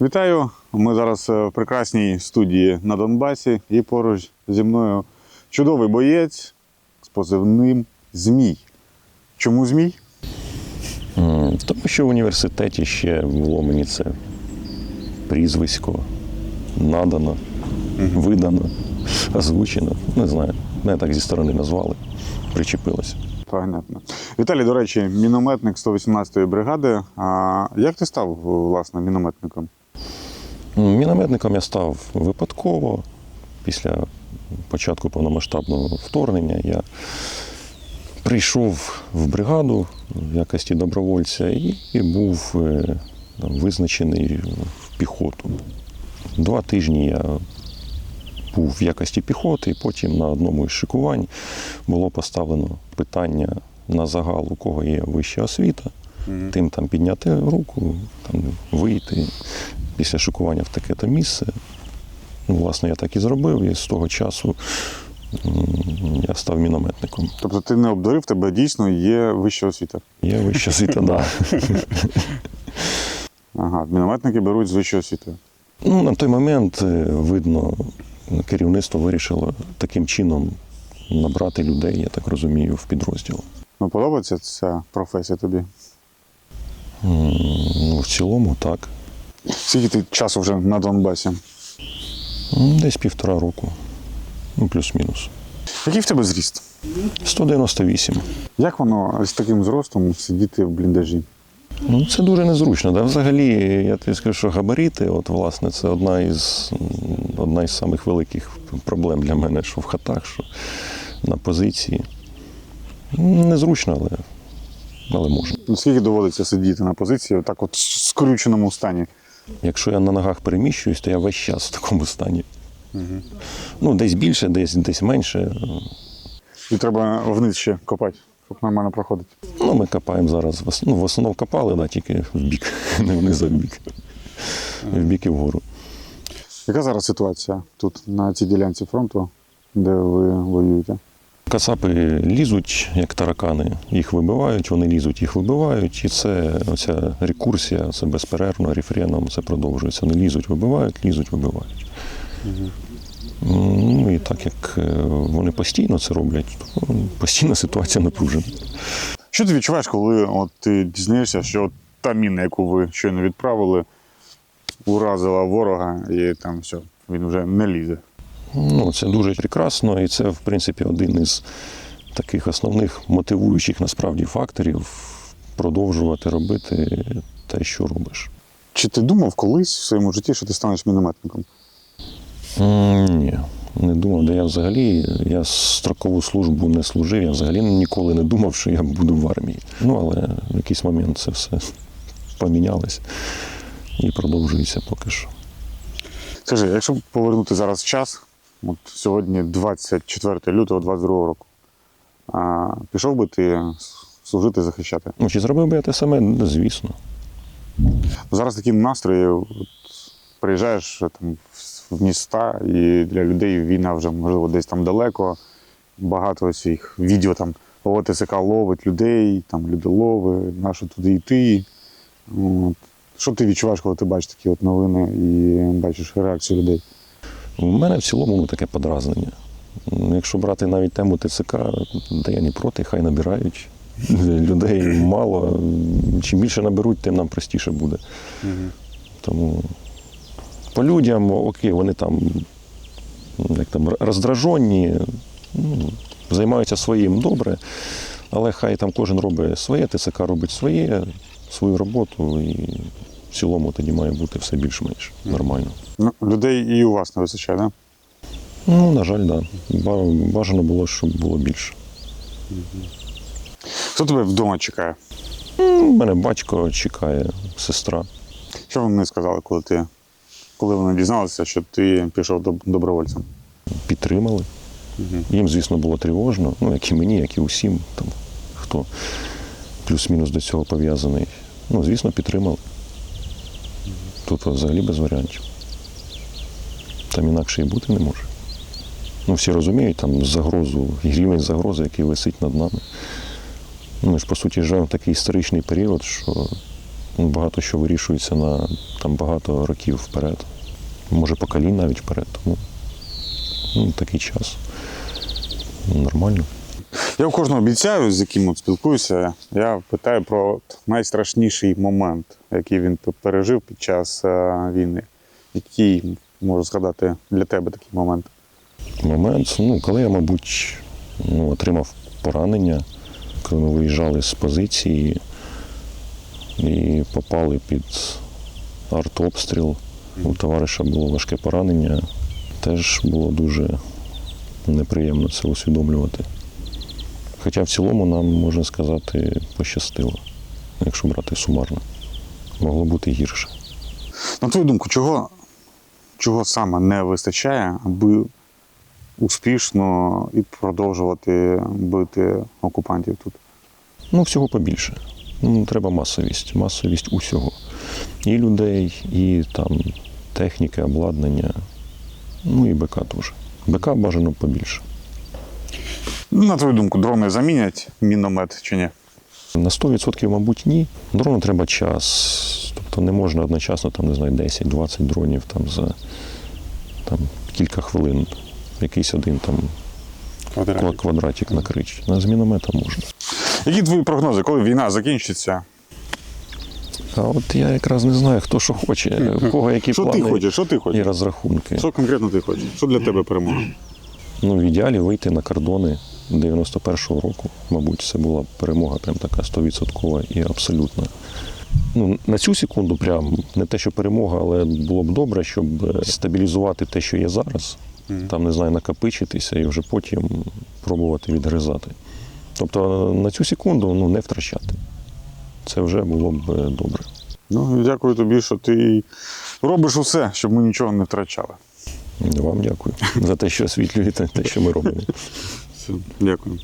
Вітаю! Ми зараз е, в прекрасній студії на Донбасі і поруч зі мною чудовий боєць з позивним Змій. Чому Змій? Тому що в університеті ще було мені це прізвисько надано, видано, озвучено. Не знаю. Мене так зі сторони назвали, причепилося. Понятно. Віталій, до речі, мінометник 118-ї бригади. А як ти став власне мінометником? М, Мінометником я став випадково. Після початку повномасштабного вторгнення я прийшов в бригаду в якості добровольця і, і був е, там, визначений в піхоту. Два тижні я був в якості піхоти, і потім на одному із шикувань було поставлено питання на загал, у кого є вища освіта, тим там підняти руку, там вийти після шикування в таке-то місце. Ну, власне, я так і зробив, і з того часу я став мінометником. Тобто ти не обдурив, тебе дійсно є вища освіта. Я вища освіта, да. Ага, мінометники беруть з вищою освітою. Ну, на той момент, е, видно, керівництво вирішило таким чином набрати людей, я так розумію, в підрозділ. Ну, подобається ця професія тобі? Ну, в цілому, так. Скільки ти часу вже на Донбасі? Десь півтора року. Ну, плюс-мінус. Який в тебе зріст? 198. Як воно з таким зростом сидіти в бліндажі? Ну, це дуже незручно. Да? Взагалі, я тобі скажу, що габарити, от, власне, це одна із, одна із самих великих проблем для мене, що в хатах, що на позиції. Незручно, але, але можна. Ну, Скільки доводиться сидіти на позиції, отак от в скрюченому стані? Якщо я на ногах переміщуюсь, то я весь час в такому стані. Ну, десь більше, десь, десь менше. І треба вниз ще копати, щоб нормально проходити. Ну, ми копаємо зараз. Ну, в основному копали, да, тільки в бік, не вниз, а в бік. В бік і вгору. Яка зараз ситуація тут, на цій ділянці фронту, де ви воюєте? Кацапи лізуть, як таракани, їх вибивають, вони лізуть, їх вибивають. І це оця рекурсія, це безперервно, рефреном це продовжується. Вони лізуть, вибивають, лізуть, вибивають. Ну і так як е, вони постійно це роблять, то постійна ситуація напружена. Що ти відчуваєш, коли от ти дізнаєшся, що та міна, яку ви щойно відправили, уразила ворога і там все, він вже не лізе. Ну, це дуже прекрасно, і це, в принципі, один із таких основних мотивуючих насправді факторів продовжувати робити те, що робиш. Чи ти думав колись в своєму житті, що ти станеш мінометником? Ні, не думав, де я взагалі. Я строкову службу не служив, я взагалі ніколи не думав, що я буду в армії. Ну, але в якийсь момент це все помінялось і продовжується поки що. Скажи, якщо повернути зараз час, от сьогодні 24 лютого 22 року, а, пішов би ти служити захищати? Ну, чи зробив би я те саме? Ну, Звісно. Зараз такі настрої, от, приїжджаєш там, в міста, і для людей війна вже, можливо, десь там далеко. Багато цих відео там ОТСК ловить людей, там людолови, на що туди йти. От. Що ти відчуваєш, коли ти бачиш такі от новини і бачиш реакцію людей? У мене в цілому ну, таке подразнення. Якщо брати навіть тему ТЦК, да я не проти, хай набирають. Людей мало. Чим більше наберуть, тим нам простіше буде. Тому по людям, окей, вони там, як там роздражені, ну, займаються своїм добре, але хай там кожен робить своє, ТЦК робить своє, свою роботу, і в цілому тоді має бути все більш-менш нормально. Ну, людей і у вас не вистачає, так? Да? Ну, на жаль, так. Да. Бажано було, щоб було більше. Хто тебе вдома чекає? У мене батько чекає, сестра. Що вони сказали, коли ти коли вони дізналися, що ти пішов доб- добровольцем? Підтримали. Їм, звісно, було тривожно, ну, як і мені, як і усім, там, хто плюс-мінус до цього пов'язаний. Ну, звісно, підтримали. Тут взагалі без варіантів. Там інакше і бути не може. Ну, всі розуміють там загрозу, рівень загрози, який висить над нами. Ну, ми ж, по суті, живемо в такий історичний період, що Ну, Багато що вирішується на там, багато років вперед. Може, поколінь навіть вперед. Тому ну, такий час. Нормально. Я у кожного обіцяю, з яким от спілкуюся, я питаю про найстрашніший момент, який він пережив під час е, війни. Який можу згадати для тебе такий момент? момент, ну, коли я, мабуть, ну, отримав поранення, коли ми виїжджали з позиції і попали під артобстріл. У товариша було важке поранення. Теж було дуже неприємно це усвідомлювати. Хоча в цілому нам, можна сказати, пощастило, якщо брати сумарно. Могло бути гірше. На твою думку, чого, чого саме не вистачає, аби успішно і продовжувати бити окупантів тут? Ну, всього побільше. Ну, треба масовість. Масовість усього. І людей, і там техніки, обладнання. Ну і БК теж. БК бажано побільше. Ну, На твою думку, дрони замінять міномет чи ні? На 100% мабуть, ні. Дрону треба час. Тобто не можна одночасно там, не знаю, 10-20 дронів там, за там, кілька хвилин. Якийсь один там ква- квадратик накрити. На з міномета можна. Які твої прогнози, коли війна закінчиться? А от я якраз не знаю, хто що хоче, у кого які Що плани ти хочеш? Що ти і розрахунки. Що конкретно ти хочеш? Що для тебе перемога? Ну, в ідеалі вийти на кордони 91-го року. Мабуть, це була перемога прям така 100% і абсолютна. Ну, на цю секунду, прям не те, що перемога, але було б добре, щоб е, стабілізувати те, що є зараз, там, не знаю, накопичитися і вже потім пробувати відгризати. Тобто на цю секунду ну, не втрачати. Це вже було б е, добре. Ну, дякую тобі, що ти робиш усе, щоб ми нічого не втрачали. Вам дякую за те, що освітлюєте те, що ми робимо. Все, дякую.